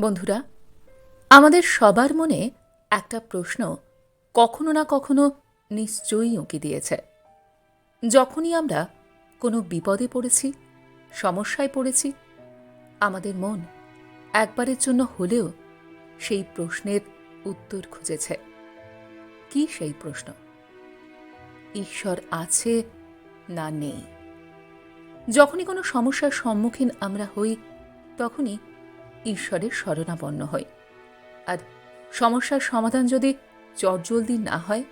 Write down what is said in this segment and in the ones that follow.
বন্ধুরা, আমাদের সবার মনে একটা প্রশ্ন কখনো না কখনো নিশ্চয়ই উঁকি দিয়েছে। যখনই আমরা কোনো বিপদে পড়েছি, সমস্যায় পড়েছি, আমাদের মন একবারের জন্য হলেও সেই প্রশ্নের উত্তর খুঁজেছে। কি সেই প্রশ্ন? ঈশ্বর আছে না নেই? যখনই কোনো সমস্যার সম্মুখীন আমরা হই, তখনই ঈশ্বরের শরণাপন্ন হই। আর সমস্যার সমাধান যদি চটজলদি না হয়,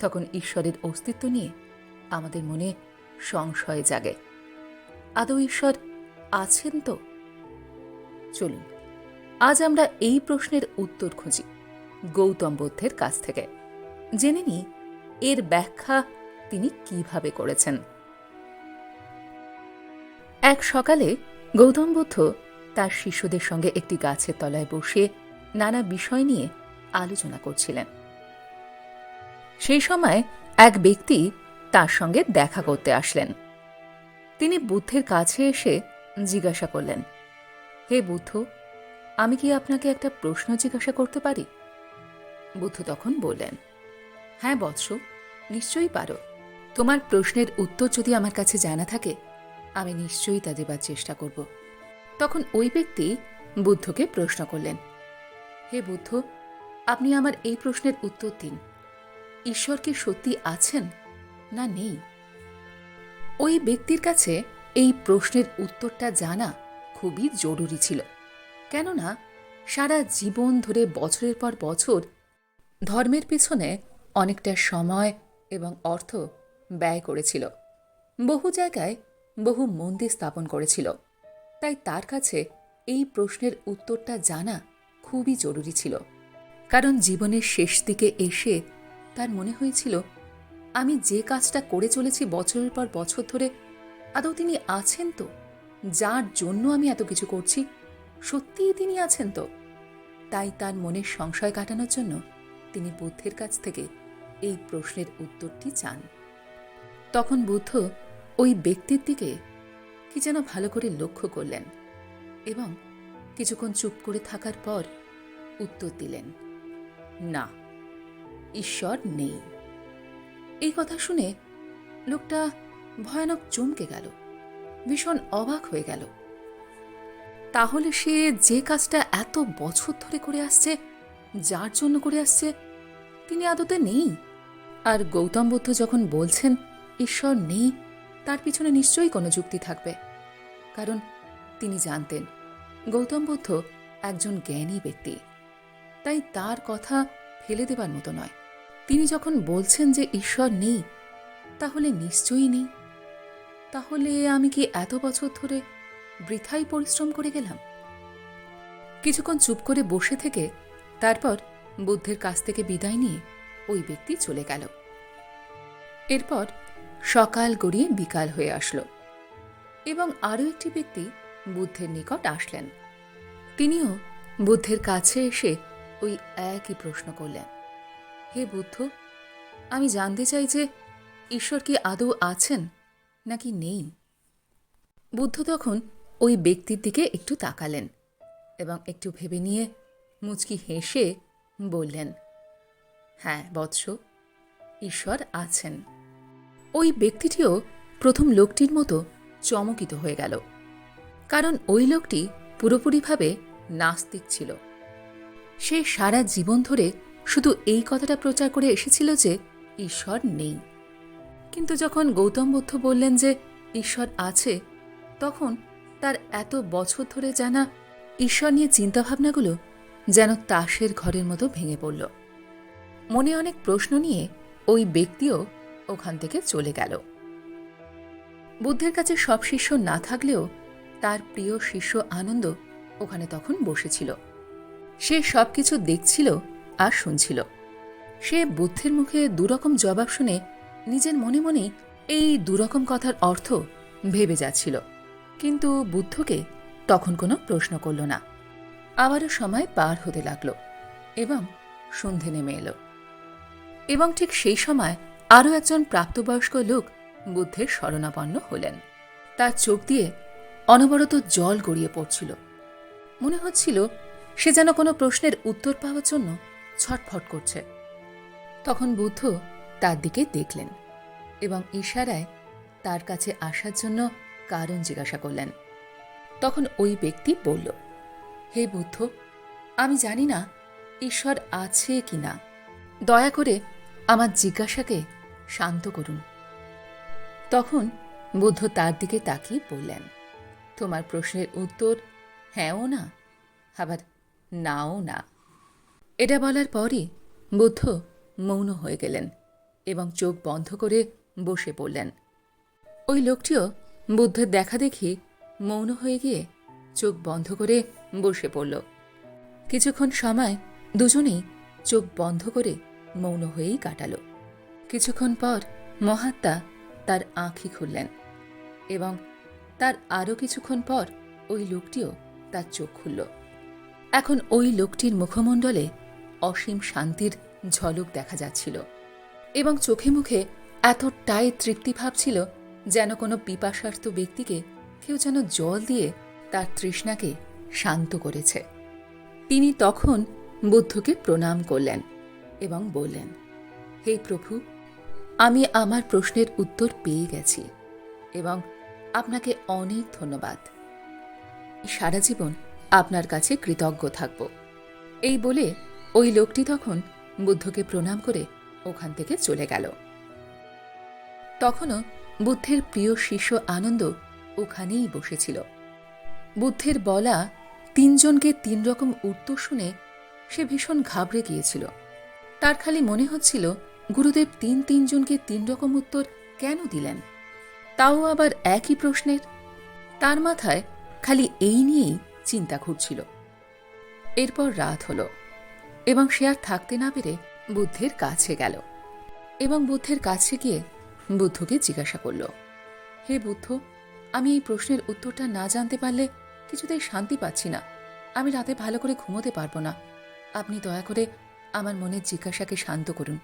তখন ঈশ্বরের অস্তিত্ব নিয়ে আমাদের মনে সংশয় জাগে। আদৌ ঈশ্বর আছেন তো? চলুন, আজ আমরা এই প্রশ্নের উত্তর খুঁজি গৌতম বুদ্ধের কাছ থেকে। জেনে নিই, এর ব্যাখ্যা তিনি কীভাবে করেছেন। এক সকালে গৌতম বুদ্ধ তার শিষ্যদের সঙ্গে একটি গাছের তলায় বসে নানা বিষয় নিয়ে আলোচনা করছিলেন। সেই সময় এক ব্যক্তি তার সঙ্গে দেখা করতে আসলেন। তিনি বুদ্ধের কাছে এসে জিজ্ঞাসা করলেন, হে বুদ্ধ, আমি কি আপনাকে একটা প্রশ্ন জিজ্ঞাসা করতে পারি? বুদ্ধ তখন বললেন হ্যাঁ বৎস, নিশ্চয়ই পারো। তোমার প্রশ্নের উত্তর যদি আমার কাছে জানা থাকে, আমি নিশ্চয়ই তা দেবার চেষ্টা করব। তখন ওই ব্যক্তি বুদ্ধকে প্রশ্ন করলেন, হে বুদ্ধ, আপনি আমার এই প্রশ্নের উত্তর দিন। ঈশ্বর কি সত্যি আছেন না নেই? ওই ব্যক্তির কাছে এই প্রশ্নের উত্তরটা জানা খুবই জরুরি ছিল, কেননা সারা জীবন ধরে বছরের পর বছর ধর্মের পিছনে অনেকটা সময় এবং অর্থ ব্যয় করেছিল, বহু জায়গায় বহু মন্দির স্থাপন করেছিল। তাই তার কাছে এই প্রশ্নের উত্তরটা জানা খুবই জরুরি ছিল। কারণ জীবনের শেষ দিকে এসে তার মনে হয়েছিল, আমি যে কাজটা করে চলেছি বছরের পর বছর ধরে, আদৌ তিনি আছেন তো? যার জন্য আমি এত কিছু করছি, সত্যিই তিনি আছেন তো? তাই তার মনের সংশয় কাটানোর জন্য তিনি বুদ্ধের কাছ থেকে এই প্রশ্নের উত্তরটি চান। তখন বুদ্ধ ওই ব্যক্তির দিকে কি যেন ভালো করে লক্ষ্য করলেন এবং কিছুক্ষণ চুপ করে থাকার পর উত্তর দিলেন, না, ঈশ্বর নেই। এই কথা শুনে লোকটা ভয়ানক চমকে গেল, ভীষণ অবাক হয়ে গেল। তাহলে সে যে কাজটা এত বছর ধরে করে আসছে, যার জন্য করে আসছে, তিনি আদতে নেই? আর গৌতম বুদ্ধ যখন বলছেন, ঈশ্বর নেই, তার পিছনে নিশ্চয়ই কোনো যুক্তি থাকবে। কারণ তিনি জানতেন গৌতম বুদ্ধ একজন জ্ঞানী ব্যক্তি। তাই তার কথা ফেলে দেবার মতো নয়। তিনি যখন বলছেন যে ঈশ্বর নেই, তাহলে নিশ্চয়ই নেই। তাহলে আমি কি এত বছর ধরে বৃথাই পরিশ্রম করে গেলাম? কিছুক্ষণ চুপ করে বসে থেকে তারপর বুদ্ধের কাছ থেকে বিদায় নিয়ে ওই ব্যক্তি চলে গেল। এরপর সকাল গড়িয়ে বিকাল হয়ে আসলো। এবং আরও একটি ব্যক্তি বুদ্ধের নিকট আসলেন। তিনিও বুদ্ধের কাছে এসে ওই একই প্রশ্ন করলেন, হে বুদ্ধ, আমি জানতে চাই যে ঈশ্বর কি আদৌ আছেন নাকি নেই? বুদ্ধ তখন ওই ব্যক্তির দিকে একটু তাকালেন এবং একটু ভেবে নিয়ে মুচকি হেসে বললেন হ্যাঁ বৎস, ঈশ্বর আছেন। ওই ব্যক্তিটিও প্রথম লোকটির মতো চমকিত হয়ে গেল। কারণ ওই লোকটি পুরোপুরিভাবে নাস্তিক ছিল। সে সারা জীবন ধরে শুধু এই কথাটা প্রচার করে এসেছিল যে ঈশ্বর নেই। কিন্তু যখন গৌতম বুদ্ধ বললেন যে ঈশ্বর আছে, তখন তার এত বছর ধরে জানা ঈশ্বর নিয়ে চিন্তাভাবনাগুলো যেন তাসের ঘরের মতো ভেঙে পড়ল। মনে অনেক প্রশ্ন নিয়ে ওই ব্যক্তিও ওখান থেকে চলে গেল। বুদ্ধের কাছে সব শিষ্য না থাকলেও তার প্রিয় শিষ্য আনন্দ ওখানে তখন বসেছিল। সে সব কিছু দেখছিল আর শুনছিল। সে বুদ্ধের মুখে দুরকম জবাব শুনে নিজের মনে মনে এই দুরকম কথার অর্থ ভেবে যাচ্ছিল। কিন্তু বুদ্ধকে তখন কোনো প্রশ্ন করল না। আবারও সময় পার হতে লাগল এবং সন্ধে নেমে এলো। এবং ঠিক সেই সময় আরও একজন প্রাপ্তবয়স্ক লোক বুদ্ধের শরণাপন্ন হলেন। তার চোখ দিয়ে অনবরত জল গড়িয়ে পড়ছিল। মনে হচ্ছিল সে যেন কোনো প্রশ্নের উত্তর পাওয়ার জন্য ছটফট করছে। তখন বুদ্ধ তার দিকে দেখলেন এবং ইশারায় তার কাছে আসার জন্য কারণ জিজ্ঞাসা করলেন। তখন ওই ব্যক্তি বলল, হে বুদ্ধ, আমি জানি না ঈশ্বর আছে কি না দয়া করে আমার জিজ্ঞাসাকে শান্ত করুন। তখন বুদ্ধ তার দিকে তাকিয়ে বললেন, তোমার প্রশ্নের উত্তর হ্যাঁও না, আবার নাও না। এটা বলার পরই বুদ্ধ মৌন হয়ে গেলেন এবং চোখ বন্ধ করে বসে পড়লেন। ওই লোকটিও বুদ্ধের দেখা দেখি মৌন হয়ে গিয়ে চোখ বন্ধ করে বসে পড়ল। কিছুক্ষণ সময় দুজনেই চোখ বন্ধ করে মৌন হয়েই কাটালো। কিছুক্ষণ পর মহাত্মা তার আঁখি খুললেন এবং তার আরও কিছুক্ষণ পর ওই লোকটিও তার চোখ খুলল। এখন ওই লোকটির মুখমণ্ডলে অসীম শান্তির ঝলক দেখা যাচ্ছিল এবং চোখে মুখে এতটাই তৃপ্তিভাব ছিল যেন কোনো পিপাসার্থ ব্যক্তিকে কেউ যেন জল দিয়ে তার তৃষ্ণাকে শান্ত করেছে। তিনি তখন বুদ্ধকে প্রণাম করলেন এবং বললেন, হে প্রভু আমি আমার প্রশ্নের উত্তর পেয়ে গেছি এবং আপনাকে অনেক ধন্যবাদ। সারা জীবন আপনার কাছে কৃতজ্ঞ থাকব। এই বলে ওই লোকটি তখন বুদ্ধকে প্রণাম করে ওখান থেকে চলে গেল। তখনও বুদ্ধের প্রিয় শিষ্য আনন্দ ওখানেই বসেছিল। বুদ্ধের বলা তিনজনকে তিন রকম উত্তর শুনে সে ভীষণ ঘাবড়ে গিয়েছিল। তার খালি মনে হচ্ছিল গুরুদেব তিন তিনজনকে তিন রকম উত্তর কেন দিলেন? তাও আবার একই প্রশ্নের। তার মাথায় খালি এই নিয়েই চিন্তা ঘুরছিল। এরপর রাত হল এবং সে আর থাকতে না পেরে বুদ্ধের কাছে গেল এবং বুদ্ধের কাছে গিয়ে বুদ্ধকে জিজ্ঞাসা করল, হে বুদ্ধ, আমি এই প্রশ্নের উত্তরটা না জানতে পারলে কিছুতেই শান্তি পাচ্ছি না। আমি রাতে ভালো করে ঘুমোতে পারব না। আপনি দয়া করে আমার মনের জিজ্ঞাসাকে শান্ত করুন।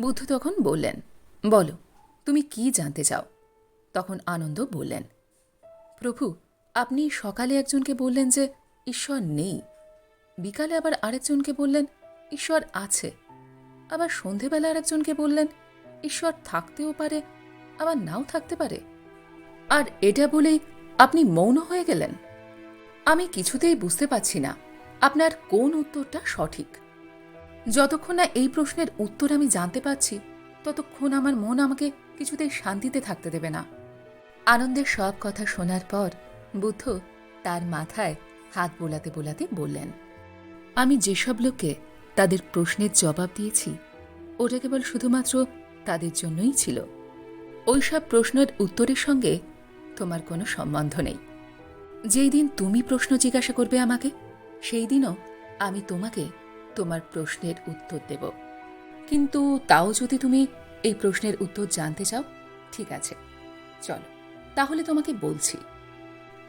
বুদ্ধ তখন বললেন, বলো, তুমি কি জানতে চাও? তখন আনন্দ বললেন, প্রভু, আপনি সকালে একজনকে বললেন যে ঈশ্বর নেই। বিকালে আবার আরেকজনকে বললেন ঈশ্বর আছে। আবার সন্ধেবেলা আরেকজনকে বললেন ঈশ্বর থাকতেও পারে, আবার নাও থাকতে পারে। আর এটা বলেই আপনি মৌন হয়ে গেলেন। আমি কিছুতেই বুঝতে পারছি না, আপনার কোন উত্তরটা সঠিক? যতক্ষণ না এই প্রশ্নের উত্তর আমি জানতে পারছি, ততক্ষণ আমার মন আমাকে কিছুতেই শান্তিতে থাকতে দেবে না। আনন্দের সব কথা শোনার পর বুদ্ধ তার মাথায় হাত বোলাতে বোলাতে বললেন, আমি যেসব লোককে তাদের প্রশ্নের জবাব দিয়েছি, ওটা কেবল শুধুমাত্র তাদের জন্যই ছিল। ওইসব প্রশ্নের উত্তরের সঙ্গে তোমার কোনো সম্বন্ধ নেই। যেই দিন তুমি প্রশ্ন জিজ্ঞাসা করবে আমাকে, সেই দিনও আমি তোমাকে তোমার প্রশ্নের উত্তর দেব। কিন্তু তাও যদি তুমি এই প্রশ্নের উত্তর জানতে চাও, ঠিক আছে। চলো, তাহলে তোমাকে বলছি।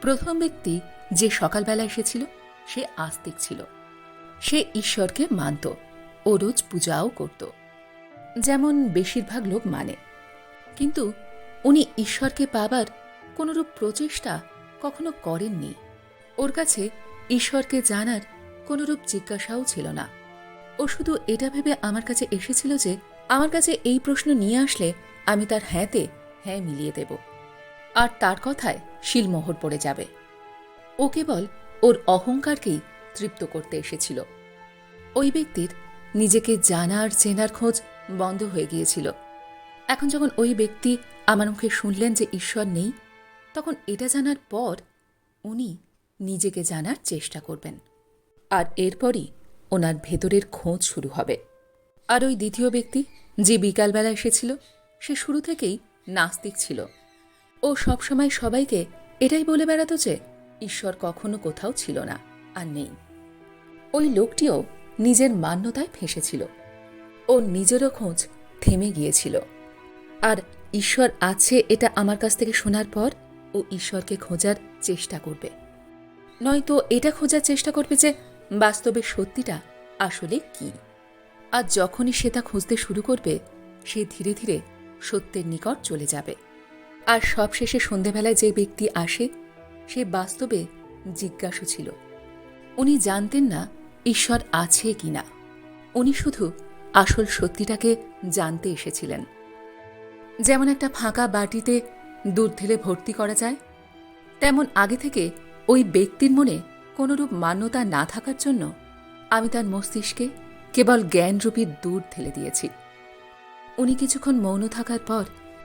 প্রথম ব্যক্তি যে সকালবেলা এসেছিল, সে আস্তিক ছিল। সে ঈশ্বরকে মানত ও রোজ পূজাও করত। যেমন বেশিরভাগ লোক মানে। কিন্তু উনি ঈশ্বরকে পাবার কোনরূপ প্রচেষ্টা কখনো করেননি। ওর কাছে ঈশ্বরকে জানার কোনরূপ জিজ্ঞাসাও ছিল না। ও শুধু এটা ভেবে আমার কাছে এসেছিল যে আমার কাছে এই প্রশ্ন নিয়ে আসলে আমি তার হ্যাঁতে হ্যাঁ মিলিয়ে দেব। আর তার কথায় শিলমোহর পড়ে যাবে। ও কেবল ওর অহংকারকেই তৃপ্ত করতে এসেছিল। ওই ব্যক্তির নিজেকে জানার চেনার খোঁজ বন্ধ হয়ে গিয়েছিল। এখন যখন ওই ব্যক্তি আমার মুখে শুনলেন যে ঈশ্বর নেই, তখন এটা জানার পর উনি নিজেকে জানার চেষ্টা করবেন। আর এরপরই ওনার ভেতরের খোঁজ শুরু হবে। আর ওই দ্বিতীয় ব্যক্তি যে বিকালবেলা এসেছিল, সে শুরু থেকেই নাস্তিক ছিল। ও সবসময় সবাইকে এটাই বলে বেড়াতো যে, ঈশ্বর কখনো কোথাও ছিল না, আর নেই। ওই লোকটিও নিজের মান্যতায় ফেঁসেছিল। ও নিজেরও খোঁজ থেমে গিয়েছিল। আর ঈশ্বর আছে এটা আমার কাছ থেকে শোনার পর, ও ঈশ্বরকে খোঁজার চেষ্টা করবে। নয়তো এটা খোঁজার চেষ্টা করবে যে বাস্তবে সত্যিটা আসলে কি? আর যখনই সে তা খুঁজতে শুরু করবে, সে ধীরে ধীরে সত্যের নিকট চলে যাবে। আর সবশেষে সন্ধেবেলায় যে ব্যক্তি আসে, সে বাস্তবে জিজ্ঞাসু ছিল, উনি জানতেন না ঈশ্বর আছে কি না? উনি শুধু আসল সত্যিটাকে জানতে এসেছিলেন। যেমন একটা ফাঁকা বাটিতে দুধ ঢেলে ভর্তি করা যায়, তেমন আগে থেকে ওই ব্যক্তির মনে কোনরূপ মান্যতা না থাকার জন্য আমি তার মস্তিষ্কে কেবল জ্ঞানরূপী দূর ঢেলে দিয়েছি। উনি কিছুক্ষণ মৌন থাকার পর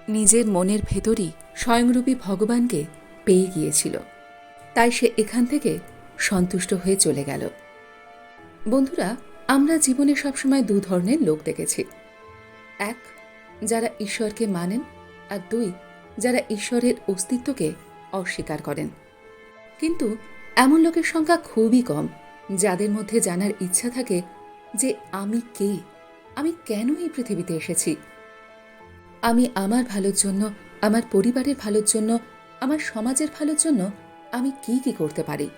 নিজের মনের ভেতরই স্বয়ংরূপী ভগবানকে পেয়ে গিয়েছিল। তাই সে এখান থেকে সন্তুষ্ট হয়ে চলে গেল। বন্ধুরা, আমরা জীবনে সবসময় দু ধরনের লোক দেখেছি। এক, যারা ঈশ্বরকে মানেন আর দুই, যারা ঈশ্বরের অস্তিত্বকে অস্বীকার করেন। কিন্তু এমন লোকের সংখ্যা খুবই কম, যাদের মধ্যে জানার ইচ্ছা থাকে যে আমি কে? আমি কেন এই পৃথিবীতে এসেছি? আমি আমার ভালোর জন্য, আমার পরিবারের ভালোর জন্য, আমার সমাজের ভালোর জন্য আমি কি কি করতে পারি?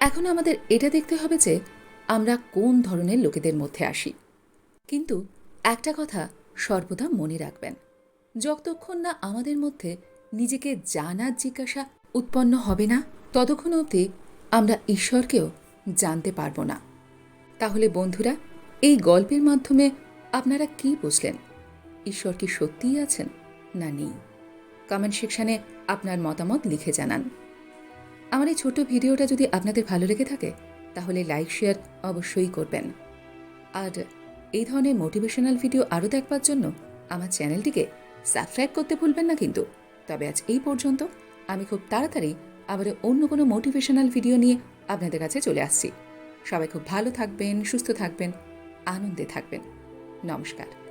এখন আমাদের এটা দেখতে হবে যে আমরা কোন ধরনের লোকেদের মধ্যে আসি। কিন্তু একটা কথা সর্বদা মনে রাখবেন, যতক্ষণ না আমাদের মধ্যে নিজেকে জানার জিজ্ঞাসা উৎপন্ন হবে না ততক্ষণ অবধি আমরা ঈশ্বরকেও জানতে পারব না। তাহলে বন্ধুরা, এই গল্পের মাধ্যমে আপনারা কি বুঝলেন? ঈশ্বর কি সত্যিই আছেন না নেই? কমেন্ট সেকশানে আপনার মতামত লিখে জানান। আমার এই ছোট ভিডিওটা যদি আপনাদের ভালো লেগে থাকে, তাহলে লাইক, শেয়ার অবশ্যই করবেন। আর এই ধরনের মোটিভেশনাল ভিডিও আরও দেখবার জন্য আমার চ্যানেলটিকে সাবস্ক্রাইব করতে ভুলবেন না কিন্তু। তবে আজ এই পর্যন্ত, আমি খুব তাড়াতাড়ি আবার অন্য কোনো মোটিভেশনাল ভিডিও নিয়ে আপনাদের কাছে চলে আসছি। সবাই খুব ভালো থাকবেন, সুস্থ থাকবেন, আনন্দে থাকবেন। নমস্কার।